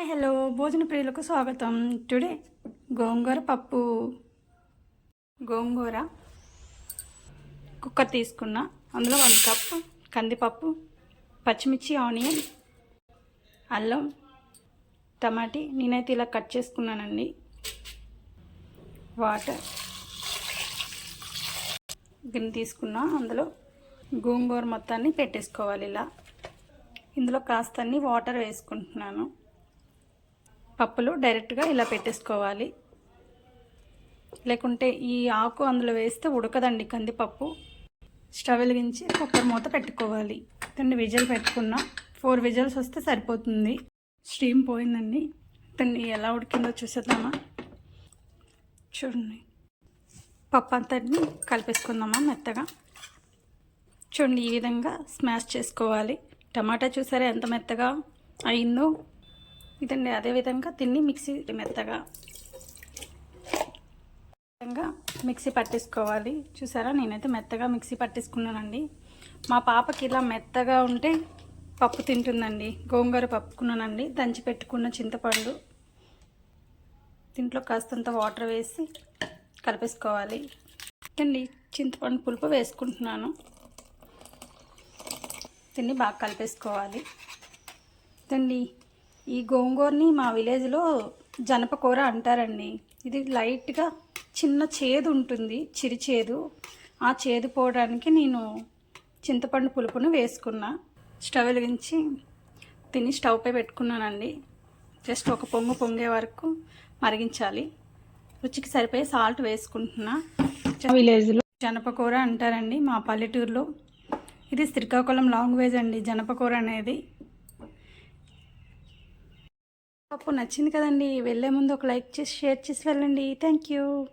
Hello భోజన ప్రియులకు స్వాగతం. టుడే గోంగూర పప్పు. గోంగూర కుక్కర్ తీసుకున్న. అందులో వన్ కప్ కందిపప్పు పచ్చిమిర్చి ఆనియన్ అల్లం టమాటీ. నేనైతే ఇలా కట్ చేసుకున్నానండి. వాటర్. గిన్నె తీసుకున్నా. అందులో గోంగూర మొత్తాన్ని పెట్టేసుకోవాలి ఇలా. ఇందులో కాస్త అన్ని వాటర్ వేసుకుంటున్నాను. పప్పులు డైరెక్ట్గా ఇలా పెట్టేసుకోవాలి. లేకుంటే ఈ ఆకు అందులో వేస్తే ఉడకదండి కందిపప్పు. స్టవ్ వెలిగించి కుక్కర్ మూత పెట్టుకోవాలి. తండ్రి విజల్ పెట్టుకున్నా. ఫోర్ విజల్స్ వస్తే సరిపోతుంది. స్టీమ్ పోయిందండి. తండ్రి ఎలా ఉడికిందో చూసేద్దామా? చూడండి. పప్పు అంతటిని కలిపేసుకుందామా మెత్తగా? చూడండి ఈ విధంగా స్మాష్ చేసుకోవాలి. టమాటా చూసారా ఎంత మెత్తగా అయిందో? ఇదండి అదేవిధంగా తిన్ని మిక్సీ మెత్తగా విధంగా మిక్సీ పట్టేసుకోవాలి. చూసారా? నేనైతే మెత్తగా మిక్సీ పట్టేసుకున్నానండి. మా పాపకి ఇలా మెత్తగా ఉంటే పప్పు తింటుందండి. గోంగూర పప్పుకున్నానండి. దంచి పెట్టుకున్న చింతపండు దీంట్లో కాస్తంత వాటర్ వేసి కలిపేసుకోవాలి. తిండి చింతపండు పులుపు వేసుకుంటున్నాను. తిండి బాగా కలిపేసుకోవాలి. తండి ఈ గోంగూరని మా విలేజ్లో జనపకూర అంటారండి. ఇది లైట్గా చిన్న చేదు ఉంటుంది చిరి చేదు. ఆ చేదు పోవడానికి నేను చింతపండు పులుపును వేసుకున్నా. స్టవ్ వెలిగించి తిని స్టవ్ పై పెట్టుకున్నానండి. జస్ట్ ఒక పొంగు పొంగే వరకు మరిగించాలి. రుచికి సరిపోయే సాల్ట్ వేసుకుంటున్నా. విలేజ్లో జనపకూర అంటారండి మా పల్లెటూరులో. ఇది శ్రీకాకుళం లాంగ్వేజ్ అండి జనపకూర అనేది. పప్పు నచ్చింది కదండి. వెళ్ళే ముందు ఒక లైక్ చేసి షేర్ చేసి వెళ్ళండి. Thank you.